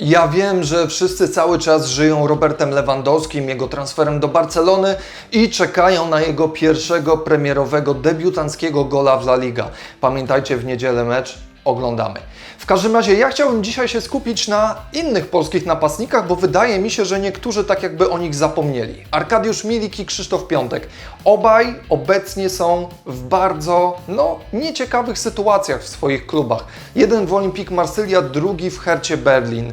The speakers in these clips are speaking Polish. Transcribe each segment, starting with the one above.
Ja wiem, że wszyscy cały czas żyją Robertem Lewandowskim, jego transferem do Barcelony i czekają na jego pierwszego premierowego debiutanckiego gola w La Liga. Pamiętajcie, w niedzielę mecz oglądamy. W każdym razie ja chciałbym dzisiaj się skupić na innych polskich napastnikach, bo wydaje mi się, że niektórzy tak jakby o nich zapomnieli. Arkadiusz Milik i Krzysztof Piątek. Obaj obecnie są w bardzo, no, nieciekawych sytuacjach w swoich klubach. Jeden w Olympique Marsylia, drugi w Hercie Berlin.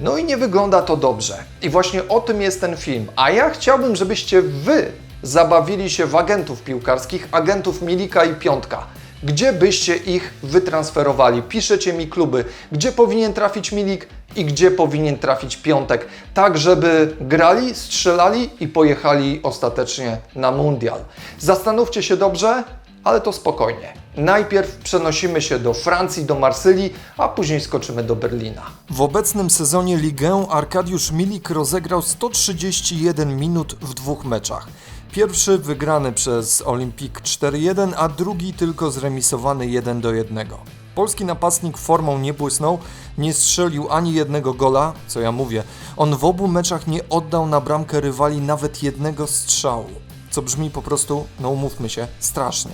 No i nie wygląda to dobrze. I właśnie o tym jest ten film. A ja chciałbym, żebyście wy zabawili się w agentów piłkarskich, agentów Milika i Piątka. Gdzie byście ich wytransferowali? Piszecie mi kluby, gdzie powinien trafić Milik i gdzie powinien trafić Piątek, tak żeby grali, strzelali i pojechali ostatecznie na mundial. Zastanówcie się dobrze, ale to spokojnie. Najpierw przenosimy się do Francji, do Marsylii, a później skoczymy do Berlina. W obecnym sezonie Ligę Arkadiusz Milik rozegrał 131 minut w dwóch meczach. Pierwszy wygrany przez Olimpik 4-1, a drugi tylko zremisowany 1-1. Polski napastnik formą nie błysnął, nie strzelił ani jednego gola, co ja mówię. On w obu meczach nie oddał na bramkę rywali nawet jednego strzału, co brzmi po prostu, no umówmy się, strasznie.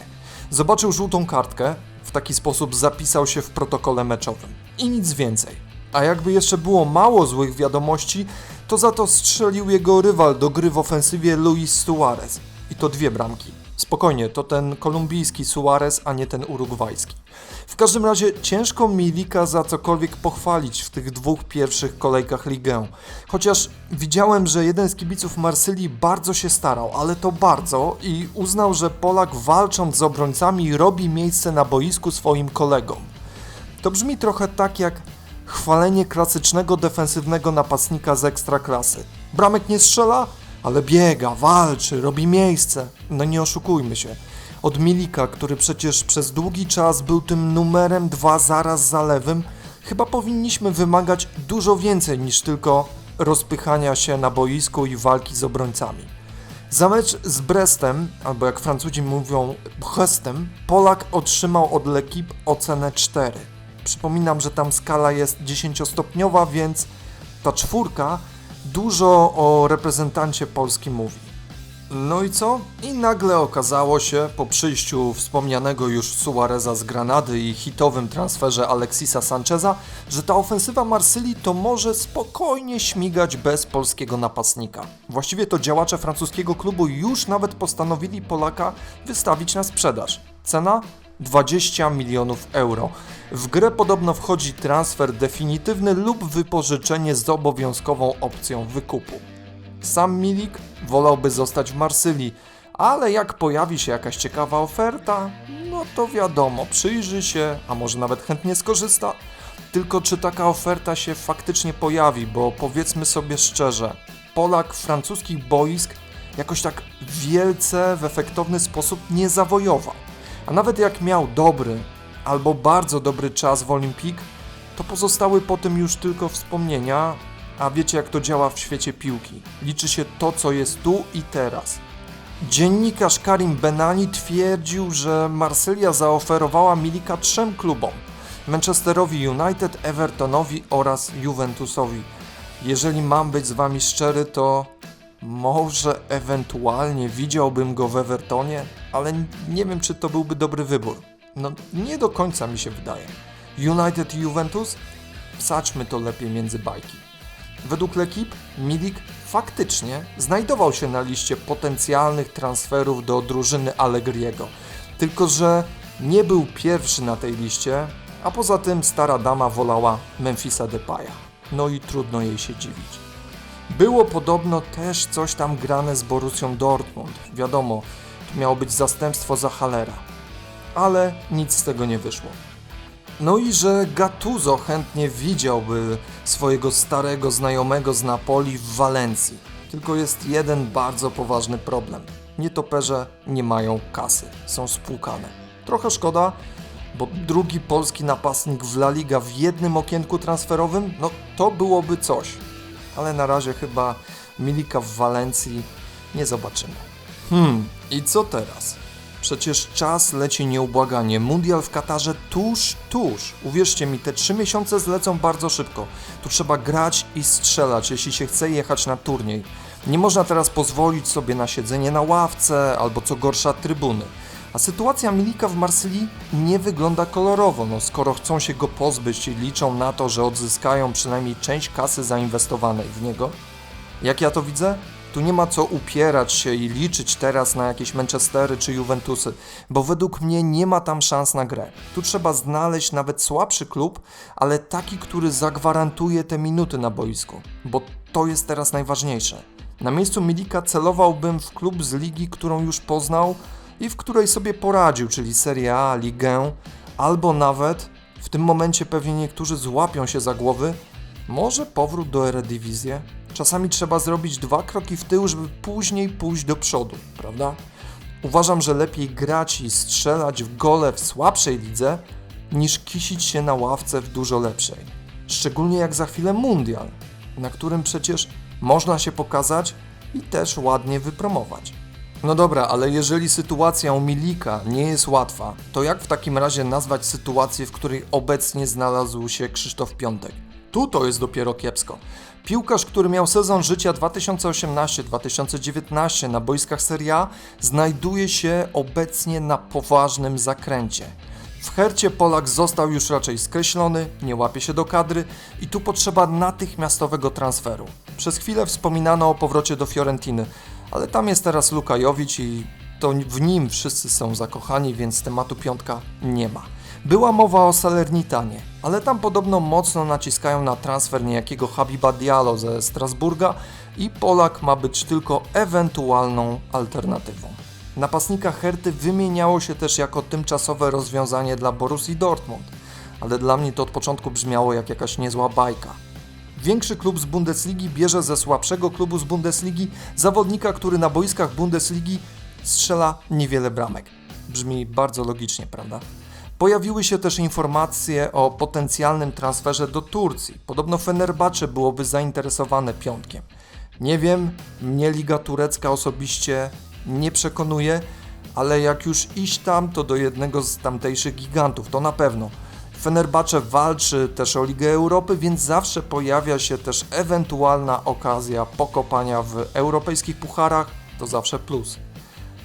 Zobaczył żółtą kartkę, w taki sposób zapisał się w protokole meczowym. I nic więcej. A jakby jeszcze było mało złych wiadomości, to za to strzelił jego rywal do gry w ofensywie Luis Suarez. I to dwie bramki. Spokojnie, to ten kolumbijski Suarez, a nie ten urugwajski. W każdym razie ciężko Milika za cokolwiek pochwalić w tych dwóch pierwszych kolejkach ligę. Chociaż widziałem, że jeden z kibiców Marsylii bardzo się starał, ale to bardzo i uznał, że Polak walcząc z obrońcami robi miejsce na boisku swoim kolegom. To brzmi trochę tak jak chwalenie klasycznego defensywnego napastnika z ekstraklasy. Bramek nie strzela, ale biega, walczy, robi miejsce. No nie oszukujmy się. Od Milika, który przecież przez długi czas był tym numerem dwa zaraz za lewym, chyba powinniśmy wymagać dużo więcej niż tylko rozpychania się na boisku i walki z obrońcami. Za mecz z Brestem, albo jak Francuzi mówią Brestem, Polak otrzymał od L'Equipe ocenę 4. Przypominam, że tam skala jest 10-stopniowa, więc ta czwórka dużo o reprezentancie Polski mówi. No i co? I nagle okazało się, po przyjściu wspomnianego już Suareza z Granady i hitowym transferze Alexisa Sancheza, że ta ofensywa Marsylii to może spokojnie śmigać bez polskiego napastnika. Właściwie to działacze francuskiego klubu już nawet postanowili Polaka wystawić na sprzedaż. Cena? 20 milionów euro. W grę podobno wchodzi transfer definitywny lub wypożyczenie z obowiązkową opcją wykupu. Sam Milik wolałby zostać w Marsylii, ale jak pojawi się jakaś ciekawa oferta, no to wiadomo, przyjrzy się, a może nawet chętnie skorzysta. Tylko czy taka oferta się faktycznie pojawi, bo powiedzmy sobie szczerze, Polak francuskich boisk jakoś tak wielce, w efektowny sposób nie zawojował. A nawet jak miał dobry albo bardzo dobry czas w Olimpik, to pozostały po tym już tylko wspomnienia, a wiecie jak to działa w świecie piłki. Liczy się to, co jest tu i teraz. Dziennikarz Karim Benani twierdził, że Marsylia zaoferowała Milika trzem klubom: Manchesterowi United, Evertonowi oraz Juventusowi. Jeżeli mam być z wami szczery, to może ewentualnie widziałbym go w Evertonie, ale nie wiem, czy to byłby dobry wybór. No, nie do końca mi się wydaje. United i Juventus? Wsadźmy to lepiej między bajki. Według L'Equipe Milik faktycznie znajdował się na liście potencjalnych transferów do drużyny Allegriego. Tylko, że nie był pierwszy na tej liście, a poza tym stara dama wolała Memphisa Depaya. No i trudno jej się dziwić. Było podobno też coś tam grane z Borussią Dortmund. Wiadomo, to miało być zastępstwo za Halera. Ale nic z tego nie wyszło. No i że Gattuso chętnie widziałby swojego starego znajomego z Napoli w Walencji. Tylko jest jeden bardzo poważny problem. Nietoperze nie mają kasy, są spłukane. Trochę szkoda, bo drugi polski napastnik w La Liga w jednym okienku transferowym, no to byłoby coś. Ale na razie chyba Milika w Walencji nie zobaczymy. Hmm, i co teraz? Przecież czas leci nieubłaganie. Mundial w Katarze tuż, tuż. Uwierzcie mi, te trzy miesiące zlecą bardzo szybko. Tu trzeba grać i strzelać, jeśli się chce jechać na turniej. Nie można teraz pozwolić sobie na siedzenie na ławce albo co gorsza trybuny. A sytuacja Milika w Marsylii nie wygląda kolorowo, no skoro chcą się go pozbyć i liczą na to, że odzyskają przynajmniej część kasy zainwestowanej w niego. Jak ja to widzę? Tu nie ma co upierać się i liczyć teraz na jakieś Manchestery czy Juventusy, bo według mnie nie ma tam szans na grę. Tu trzeba znaleźć nawet słabszy klub, ale taki, który zagwarantuje te minuty na boisku, bo to jest teraz najważniejsze. Na miejscu Milika celowałbym w klub z ligi, którą już poznał i w której sobie poradził, czyli Serie A, Ligę, albo nawet w tym momencie pewnie niektórzy złapią się za głowy, może powrót do Eredivisie? Czasami trzeba zrobić dwa kroki w tył, żeby później pójść do przodu, prawda? Uważam, że lepiej grać i strzelać w gole w słabszej lidze, niż kisić się na ławce w dużo lepszej. Szczególnie jak za chwilę mundial, na którym przecież można się pokazać i też ładnie wypromować. No dobra, ale jeżeli sytuacja u Milika nie jest łatwa, to jak w takim razie nazwać sytuację, w której obecnie znalazł się Krzysztof Piątek? Tu to jest dopiero kiepsko. Piłkarz, który miał sezon życia 2018-2019 na boiskach Serie A, znajduje się obecnie na poważnym zakręcie. W Hercie Polak został już raczej skreślony, nie łapie się do kadry i tu potrzeba natychmiastowego transferu. Przez chwilę wspominano o powrocie do Fiorentiny, ale tam jest teraz Luka i to w nim wszyscy są zakochani, więc tematu piątka nie ma. Była mowa o Salernitanie, ale tam podobno mocno naciskają na transfer niejakiego Habiba Diallo ze Strasburga i Polak ma być tylko ewentualną alternatywą. Napastnika Herty wymieniało się też jako tymczasowe rozwiązanie dla Borussii Dortmund, ale dla mnie to od początku brzmiało jak jakaś niezła bajka. Większy klub z Bundesligi bierze ze słabszego klubu z Bundesligi zawodnika, który na boiskach Bundesligi strzela niewiele bramek. Brzmi bardzo logicznie, prawda? Pojawiły się też informacje o potencjalnym transferze do Turcji. Podobno Fenerbahce byłoby zainteresowane piątkiem. Nie wiem, mnie Liga Turecka osobiście nie przekonuje, ale jak już iść tam, to do jednego z tamtejszych gigantów, to na pewno. Fenerbahce walczy też o Ligę Europy, więc zawsze pojawia się też ewentualna okazja pokopania w europejskich pucharach, to zawsze plus.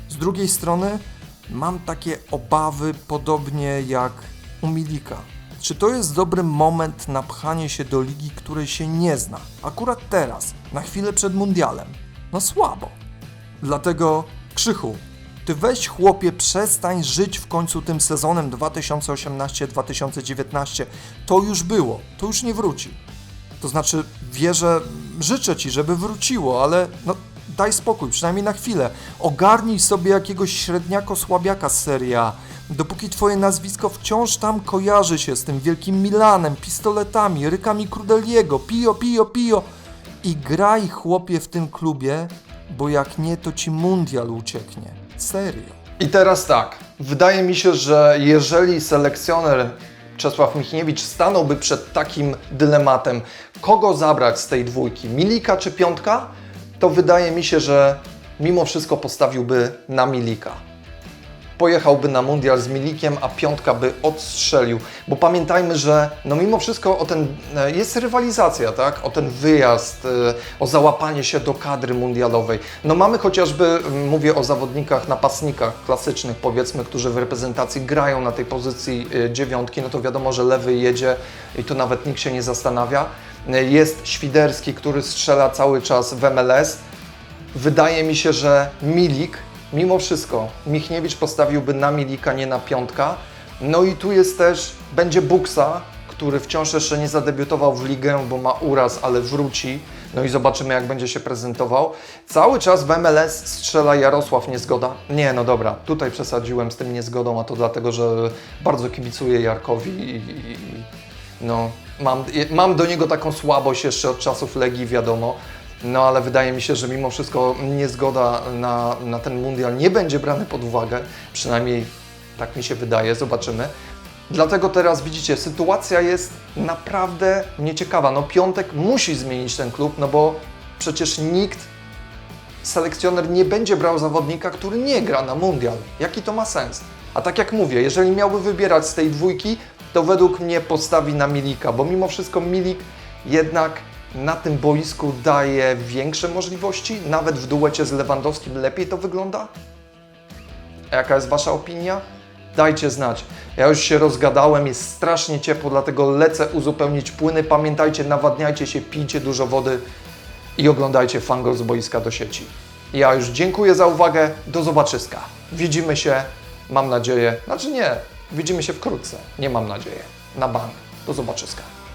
Z drugiej strony mam takie obawy, podobnie jak u Milika. Czy to jest dobry moment na pchanie się do ligi, której się nie zna? Akurat teraz, na chwilę przed mundialem. No słabo. Dlatego Krzychu, ty weź chłopie, przestań żyć w końcu tym sezonem 2018-2019. To już było, to już nie wróci. To znaczy, wierzę, życzę ci, żeby wróciło, ale no daj spokój, przynajmniej na chwilę. Ogarnij sobie jakiegoś średniako słabiaka z Serie A. Dopóki twoje nazwisko wciąż tam kojarzy się z tym wielkim Milanem, pistoletami, rykami Krudeliego, pio, pio, pio. I graj chłopie w tym klubie, bo jak nie, to ci mundial ucieknie. Serio. I teraz tak, wydaje mi się, że jeżeli selekcjoner Czesław Michniewicz stanąłby przed takim dylematem, kogo zabrać z tej dwójki, Milika czy Piątka, to wydaje mi się, że mimo wszystko postawiłby na Milika. Pojechałby na mundial z Milikiem, a Piątka by odstrzelił. Bo pamiętajmy, że no mimo wszystko o ten, e, jest rywalizacja, tak? O ten wyjazd, e, o załapanie się do kadry mundialowej. No mamy chociażby, mówię o zawodnikach, napastnikach klasycznych powiedzmy, którzy w reprezentacji grają na tej pozycji e, dziewiątki, no to wiadomo, że lewy jedzie i tu nawet nikt się nie zastanawia. Jest Świderski, który strzela cały czas w MLS. Wydaje mi się, że Milik, mimo wszystko, Michniewicz postawiłby na Milika, nie na piątka. No i tu jest też, będzie Buksa, który wciąż jeszcze nie zadebiutował w ligę, bo ma uraz, ale wróci. No i zobaczymy, jak będzie się prezentował. Cały czas w MLS strzela Jarosław Niezgoda. Nie, no dobra, tutaj przesadziłem z tym niezgodą, a to dlatego, że bardzo kibicuję Jarkowi i, i, no, mam, mam do niego taką słabość jeszcze od czasów Legii, wiadomo. No ale wydaje mi się, że mimo wszystko niezgoda na, na ten mundial nie będzie brany pod uwagę, przynajmniej tak mi się wydaje, zobaczymy. Dlatego teraz widzicie, sytuacja jest naprawdę nieciekawa. No Piątek musi zmienić ten klub, no bo przecież nikt selekcjoner nie będzie brał zawodnika, który nie gra na mundial. Jaki to ma sens? A tak jak mówię, jeżeli miałby wybierać z tej dwójki, to według mnie postawi na Milika, bo mimo wszystko Milik jednak na tym boisku daje większe możliwości, nawet w duecie z Lewandowskim lepiej to wygląda. A jaka jest Wasza opinia? Dajcie znać. Ja już się rozgadałem, jest strasznie ciepło, dlatego lecę uzupełnić płyny. Pamiętajcie, nawadniajcie się, pijcie dużo wody i oglądajcie Fangol z boiska do sieci. Ja już dziękuję za uwagę, do zobaczyska. Widzimy się, mam nadzieję, znaczy nie, widzimy się wkrótce, nie mam nadzieję, na bank. Do zobaczyska.